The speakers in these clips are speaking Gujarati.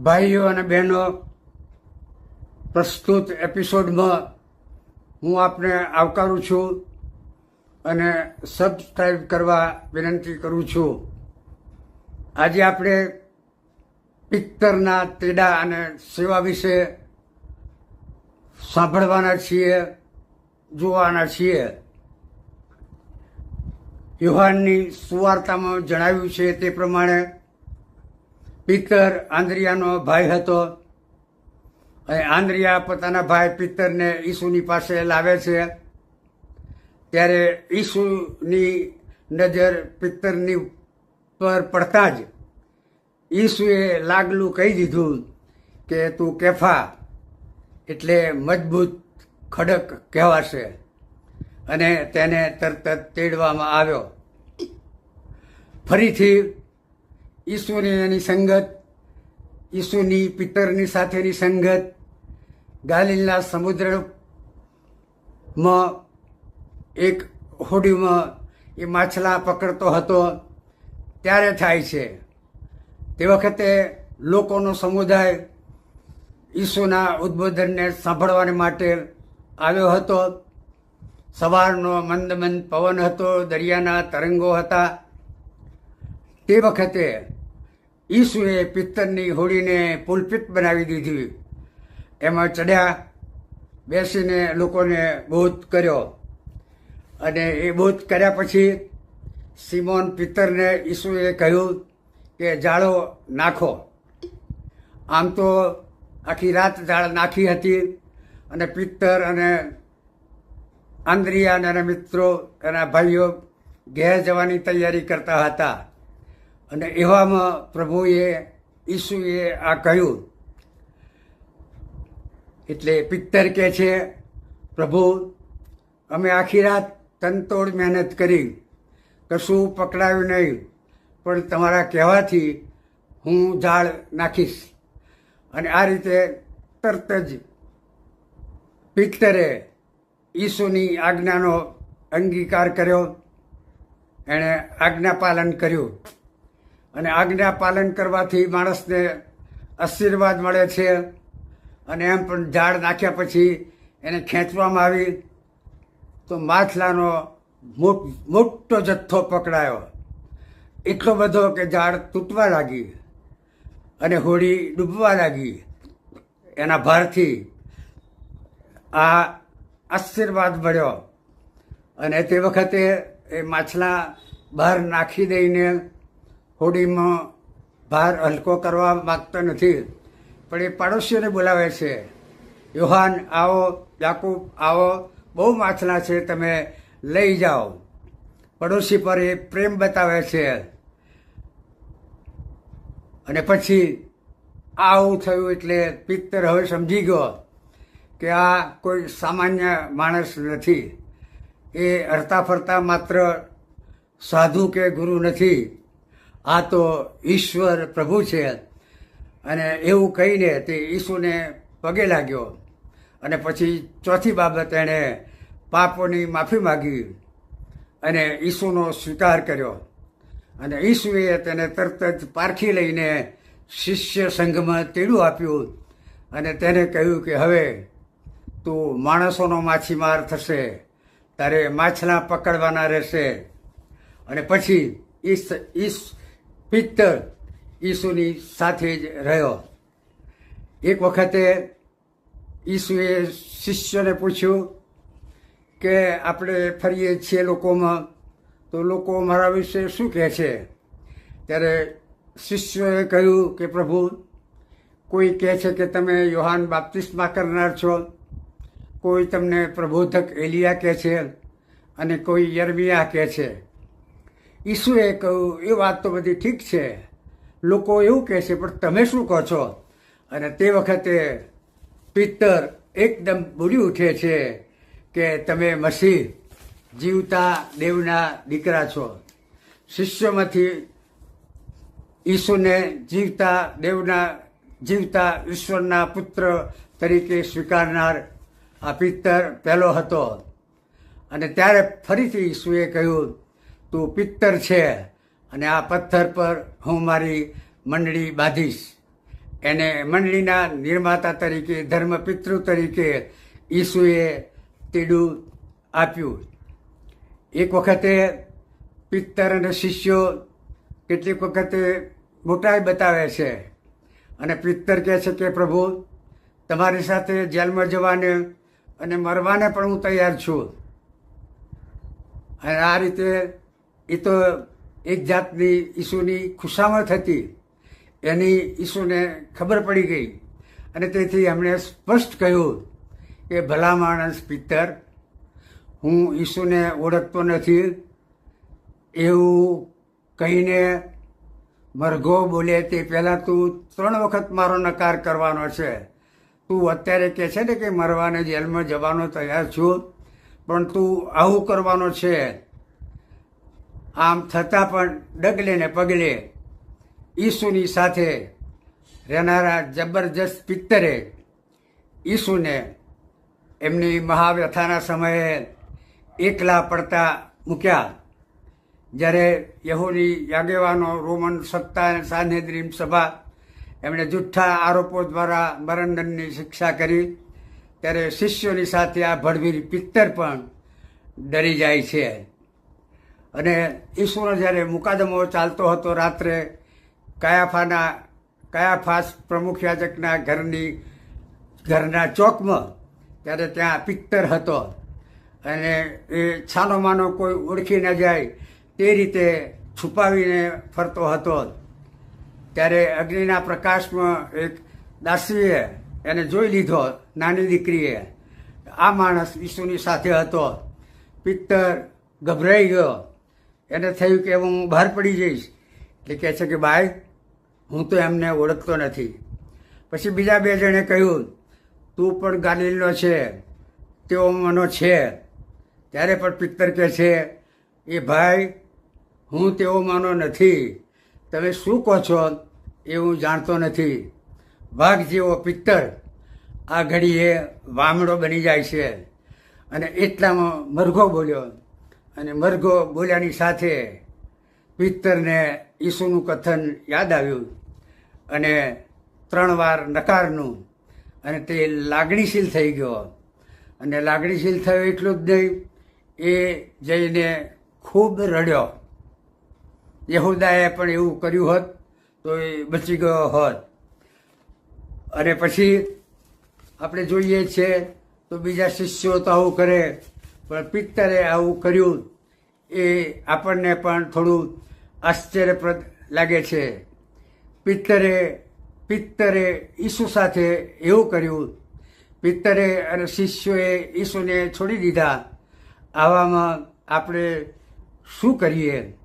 ભાઈઓ અને બહેનો, પ્રસ્તુત એપિસોડમાં હું આપને આવકારું છું અને સબસ્ક્રાઈબ કરવા વિનંતી કરું છું. આજે આપણે પિત્તરના તેડા અને સેવા વિશે સાંભળવાના છીએ, જોવાના છીએ. યુહાનની સુવાર્તામાં જણાવ્યું છે તે પ્રમાણે પિત્તર આંદ્રિયાનો ભાઈ હતો. આંદ્રિયા પોતાના ભાઈ પિત્તરને ઈસુની પાસે લાવે છે. ત્યારે ઈસુની નજર પિત્તરની પર પડતા જ ઈસુએ લાગલું કહી દીધું કે તું કેફા એટલે મજબૂત ખડક કહેવાશે અને તેને તરત તેડવામાં આવ્યો. ફરીથી ઈસુની એની સંગત, ઈસુની પિત્તરની સાથેની સંગત, ગાલિલના સમુદ્રમાં એક હોડીમાં એ માછલા પકડતો હતો. ત્યારે થાય છે. તે વખતે લોકોનો સમુદાય ઈસુના ઉદ્બોધનને સાંભળવાને માટે આવ્યો હતો. સવારનો મંદ મંદ પવન હતો, દરિયાના તરંગો હતા. તે વખતે ઈસુએ પિત્તરની હોડીને પુલપિત બનાવી દીધી. એમાં ચડ્યા, બેસીને લોકોને બોધ કર્યો. અને એ બોધ કર્યા પછી સિમોન પિત્તરને ઈસુએ કહ્યું કે, જાળો નાખો. આમ તો આખી રાત જાળ નાખી હતી અને પિત્તર અને આંદ્રિયા અને મિત્રો, એના ભાઈઓ ઘેર જવાની તૈયારી કરતા હતા. અને એવામાં પ્રભુએ, ઈસુએ આ કહ્યું. એટલે પિત્તર કહે છે, પ્રભુ, અમે આખી રાત તનતોડ મહેનત કરી, કશું પકડાયું નહીં, પણ તમારા કહેવાથી હું ઝાડ નાખીશ. અને આ રીતે તરત જ પિત્તરે ઈસુની આજ્ઞાનો અંગીકાર કર્યો. એણે આજ્ઞા પાલન કર્યું. અને આજ્ઞા પાલન કરવાથી માણસને આશીર્વાદ મળે છે. અને એમ પણ ઝાડ નાખ્યા પછી એને ખેંચવામાં આવી તો માછલાનો મોટો જથ્થો પકડાયો. એટલો બધો કે ઝાડ તૂટવા લાગી અને હોડી ડૂબવા લાગી. એના ભારથી આ આશીર્વાદ મળ્યો. અને તે વખતે એ માછલા બહાર નાખી દઈને હોડીમાં ભાર હલકો કરવા માગતો નથી, પણ એ પાડોશીઓને બોલાવે છે. યોહાન, આવો, યાકુબ, આવો, બહુ માછલા છે, તમે લઈ જાઓ. પડોશી પર એ પ્રેમ બતાવે છે. અને પછી, આવું થયું એટલે પિત્તર હવે સમજી ગયો કે આ કોઈ સામાન્ય માણસ નથી. એ હરતા ફરતા માત્ર સાધુ કે ગુરુ નથી. આ તો ઈશ્વર પ્રભુ છે. અને એવું કહીને તે ઈસુને પગે લાગ્યો. અને પછી ચોથી બાબત એણે પાપોની માફી માગી અને ઈસુનો સ્વીકાર કર્યો. અને ઈસુએ તેને તરત જ પારખી લઈને શિષ્ય સંઘમાં તેડું આપ્યું અને તેને કહ્યું કે, હવે તું માણસોનો માછીમાર થશે. તારે માછલા પકડવાના રહેશે. અને પછી ઈસ ઈસ પિત્તર ઈસુની સાથે જ રહ્યો. એક વખતે ઈસુએ શિષ્યને પૂછ્યું કે, આપણે ફરીએ છીએ લોકોમાં? તો લોકો મારા વિશે શું કહે છે? ત્યારે શિષ્યોએ કહ્યું કે, પ્રભુ, કોઈ કહે છે કે તમે યોહાન બાપ્તિસ્મા કરનાર છો? કોઈ તમને પ્રબોધક એલિયા કહે છે? અને કોઈ યરમિયા કહે છે? ઈસુએ કહ્યું, એ વાત તો બધી ઠીક છે. લોકો એવું કહે છે, પણ તમે શું કહો છો? અને તે વખતે પિત્તર એકદમ બોલી ઉઠે છે કે, તમે મસીહ જીવતા દેવના દીકરા છો. શિષ્યોમાંથી ઈસુને જીવતા દેવના, જીવતા ઈશ્વરના પુત્ર તરીકે સ્વીકારનાર આ પિત્તર પહેલો હતો. અને ત્યારે ફરીથી ઈસુએ કહ્યું તું પિત્તર છે અને આ પથ્થર પર હું મારી મંડળી બાંધીશ. એને મંડળીના નિર્માતા તરીકે, ધર્મપિતૃ તરીકે ઈસુએ તેડું આપ્યું. એક વખતે પિત્તર અને શિષ્યો કેટલીક વખતે મોટાઈ બતાવે છે અને પિત્તર કહે છે કે, પ્રભુ, તમારી સાથે જેલમાં જવાને અને મરવાને પણ હું તૈયાર છું. અને આ રીતે એ તો એક જાતની ઈસુની ખુશામત હતી. એની ઈસુને ખબર પડી ગઈ. અને તેથી એમણે સ્પષ્ટ કહ્યું કે, ભલા માણસ, પિત્તર, હું ઈસુને ઓળખતો નથી. એવું કહીને મરઘો બોલે તે પહેલાં તું ત્રણ વખત મારો નકાર કરવાનો છે. તું અત્યારે કહે છે ને કે, મરવાને જેલમાં જવાનો તૈયાર છું, પણ તું આવું કરવાનો છે. આમ થતાં પણ ડગલે ને પગલે ઈસુની સાથે રહેનારા જબરજસ્ત પિત્તરે ઈસુને એમની મહાવ્યથાના સમયે એકલા પડતા મૂક્યા. જ્યારે યહૂદી યાગેવાનો રોમન સત્તા અને સાનેદ્રીમ સભા એમણે જુઠ્ઠા આરોપો દ્વારા મરણદંડની શિક્ષા કરી, ત્યારે શિષ્યોની સાથે આ ભડવીર પિત્તર પણ ડરી જાય છે. અને ઈસુનો જ્યારે મુકાદમો ચાલતો હતો રાત્રે, કયાફાના, કયાફાસ પ્રમુખ યાજકના ઘરની, ઘરના ચોકમાં, ત્યારે ત્યાં પિત્તર હતો. અને એ છાનો માનો કોઈ ઓળખી ન જાય, તે રીતે છુપાવીને ફરતો હતો. ત્યારે અગ્નિના પ્રકાશમાં એક દાસીએ એને જોઈ લીધો, નાની દીકરીએ. આ માણસ ઈસુની સાથે હતો. પિત્તર ગભરાઈ ગયો. એને થયું કે હું બહાર પડી જઈશ. એટલે કહે છે કે ભાઈ હું તો એમને ઓળખતો નથી. પછી બીજા બે જણે કહ્યું, તું પણ ગાલિલનો છે, તેઓ મનો છે. ત્યારે પણ પિત્તર કહે છે, એ ભાઈ, હું તેઓ માનો નથી. તમે શું કહો છો એ હું જાણતો નથી. વાઘ જેવો પિત્તર, આ ઘડીએ વામડો બની જાય છે. અને એટલામાં મરઘો બોલ્યો અને મરઘો બોલ્યાની સાથે પિત્તરને ઈસુનું કથન યાદ આવ્યું અને ત્રણ વાર નકારનું અને તે લાગણીશીલ થઈ ગયો. અને લાગણીશીલ થયો એટલું જ નહીં, એ જઈને ખૂબ રડ્યો. યહુદાએ પણ એવું કર્યું હોત તો એ બચી ગયો હોત. અને પછી આપણે જોઈએ છે તો બીજા શિષ્યો તો આવું કરે પણ પિત્તરે આવું કર્યું એ આપણને પણ થોડું આશ્ચર્યપ્રદ લાગે છે. પિત્તરે પિત્તરે ઈસુ સાથે એવું કર્યું. પિત્તરે અને શિષ્યોએ ઈસુને છોડી દીધા. આવામાં આપણે શું કરીએ?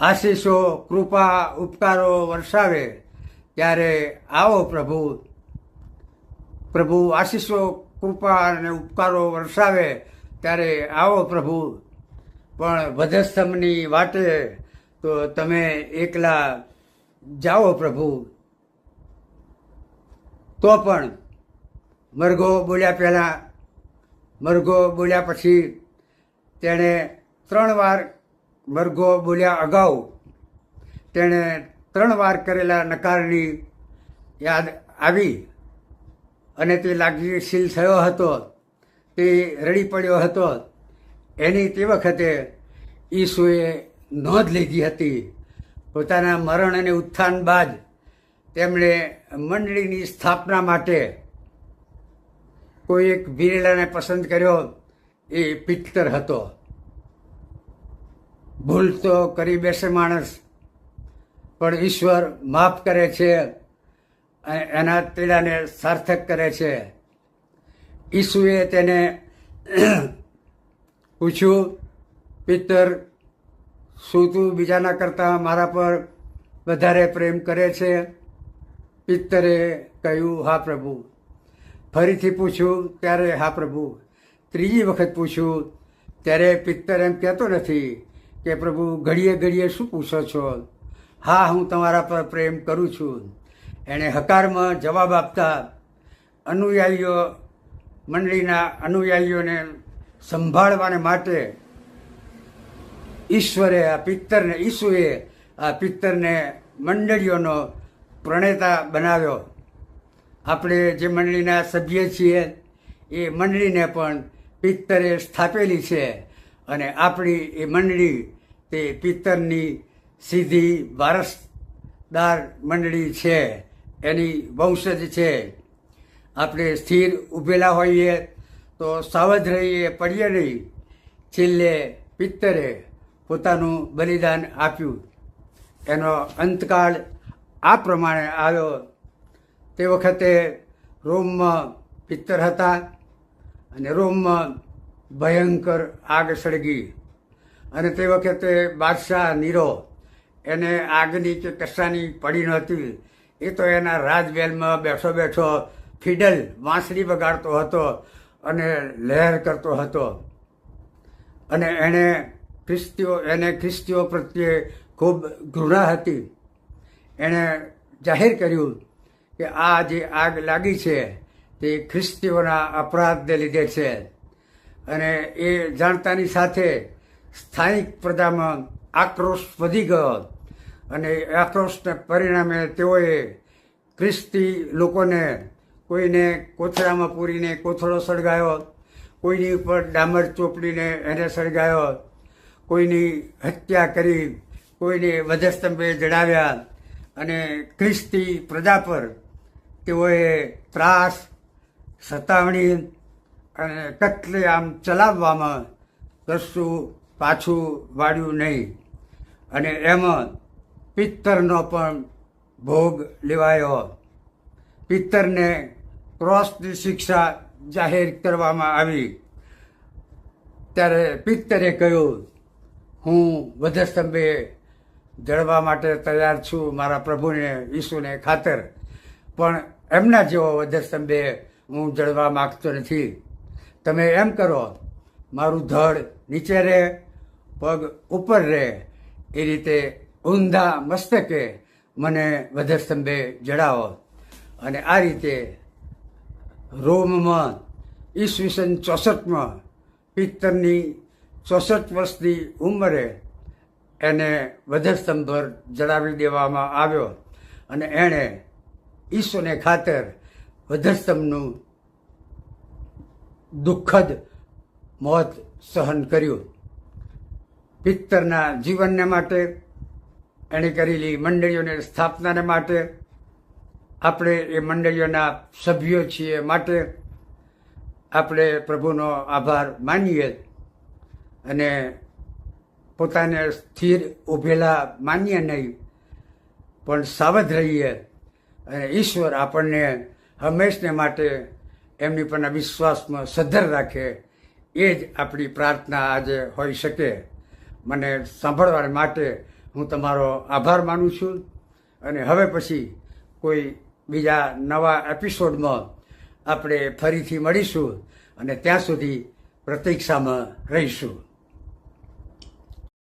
આશીષો, કૃપા, ઉપકારો વરસાવે. ત્યારે આવો પ્રભુ. પ્રભુ આશીષો કૃપા અને ઉપકારો વરસાવે ત્યારે આવો પ્રભુ. પણ વધસ્તંભની વાટે તો તમે એકલા જાઓ પ્રભુ. તો પણ મરઘો બોલ્યા પહેલાં, મરઘો બોલ્યા પછી તેણે ત્રણ વાર મરઘો બોલ્યા અગાઉ તેણે ત્રણ વાર કરેલા નકારની યાદ આવી. અને તે લાગણીશીલ થયો હતો, તે રડી પડ્યો હતો. એની તે વખતે ઈસુએ નોંધ લીધી હતી. પોતાના મરણ અને ઉત્થાન બાદ તેમણે મંડળીની સ્થાપના માટે કોઈ એક બિરેલાને પસંદ કર્યો એ પિત્તર હતો. ભૂલ તો કરી બેસે માણસ, પણ ઈશ્વર માફ કરે છે. એના પીડાને સાર્થક કરે છે. ઈસુએ તેને પૂછ્યું પિત્તર શું તું બીજાના કરતાં મારા પર વધારે પ્રેમ કરે છે? પિત્તરે કહ્યું, હા, પ્રભુ. ફરીથી પૂછ્યું ત્યારે હા, પ્રભુ. ત્રીજી વખત પૂછ્યું, ત્યારે પિત્તર એમ કહેતો નથી કે, પ્રભુ, ઘડીએ ઘડીએ શું પૂછો છો? હા, હું તમારા પર પ્રેમ કરું છું. એણે હકારમાં જવાબ આપતા અનુયાયીઓ મંડળીના અનુયાયીઓને સંભાળવાને માટે ઈશ્વરે આ પિત્તરને, ઈસુએ આ પિત્તરને મંડળીઓનો પ્રણેતા બનાવ્યો. આપણે જે મંડળીના સભ્ય છીએ, એ મંડળીને પણ પિત્તરે સ્થાપેલી છે અને આપણી એ મંડળી તે પિત્તરની સીધી વારસદાર મંડળી છે. એની વંશજ છે. આપણે સ્થિર ઊભેલા હોઈએ તો સાવધ રહીએ, પડીએ નહીં. છેલ્લે પિત્તરે પોતાનું બલિદાન આપ્યું. એનો અંતકાળ આ પ્રમાણે આવ્યો. તે વખતે રોમમાં પિત્તર હતા અને રોમમાં ભયંકર આગ સળગી. અને તે વખતે બાદશાહ નીરો. એને આગની કે કશાની પડી નહોતી. એ તો એના રાજમહેલમાં બેઠો બેઠો ફિડલ વાંસળી વગાડતો હતો અને લહેર કરતો હતો. અને એણે ખ્રિસ્તીઓ, એને ખ્રિસ્તીઓ પ્રત્યે ખૂબ ઘૃણા હતી. એણે જાહેર કર્યું કે આ જે આગ લાગી છે, તે ખ્રિસ્તીઓના અપરાધને લીધે છે. અને એ જાણતાની સાથે સ્થાનિક પ્રજામાં આક્રોશ વધી ગયો. અને આક્રોશને પરિણામે તેઓએ ખ્રિસ્તી લોકોને કોઈને કોથળામાં પૂરીને કોથળો સળગાયો, કોઈની ઉપર ડામર ચોપડીને એને સળગાયો, કોઈની હત્યા કરી, કોઈને વધસ્તંભે જડાવ્યા અને ખ્રિસ્તી પ્રજા પર તેઓએ ત્રાસ, સતાવણી અને કત્લેઆમ ચલાવવામાં કશું પાછું વાળ્યું નહીં. અને એમાં પિત્તરનો પણ ભોગ લેવાયો. પિત્તરને ક્રોસની શિક્ષા જાહેર કરવામાં આવી. ત્યારે પિત્તરે કહ્યું, હું વધસ્તંભે જળવા માટે તૈયાર છું મારા પ્રભુને, ઈસુને ખાતર. પણ એમના જેવો વધસ્તંભે હું જળવા માગતો નથી. તમે એમ કરો, મારું ધડ નીચે રહે, પગ ઉપર રહે. એ રીતે ઊંધા મસ્તકે મને વધસ્તંભે જડાવો. અને આ રીતે રોમમાં ઈસવીસન ચોસઠમાં પિત્તરની ચોસઠ વર્ષની ઉંમરે એને વધસ્તંભ પર જડાવી દેવામાં આવ્યો. અને એણે ઈશ્વને ખાતર વધસ્તંભનું દુઃખદ મોત સહન કર્યું. પિત્તરના જીવનને માટે એણે કરેલી મંડળીઓને સ્થાપનાને માટે આપણે એ મંડળીઓના સભ્યો છીએ માટે આપણે પ્રભુનો આભાર માનીએ અને પોતાને સ્થિર ઊભેલા માનીએ નહીં, પણ સાવધ રહીએ અને ઈશ્વર આપણને હંમેશને માટે એમની પરના વિશ્વાસમાં સદ્ધર રાખે, એ જ આપણી પ્રાર્થના આજે હોઈ શકે. મને સાંભળવા માટે હું તમારો આભાર માનું છું. અને હવે પછી કોઈ બીજા નવા એપિસોડમાં આપણે ફરીથી મળીશું અને ત્યાં સુધી પ્રતીક્ષામાં રહીશું.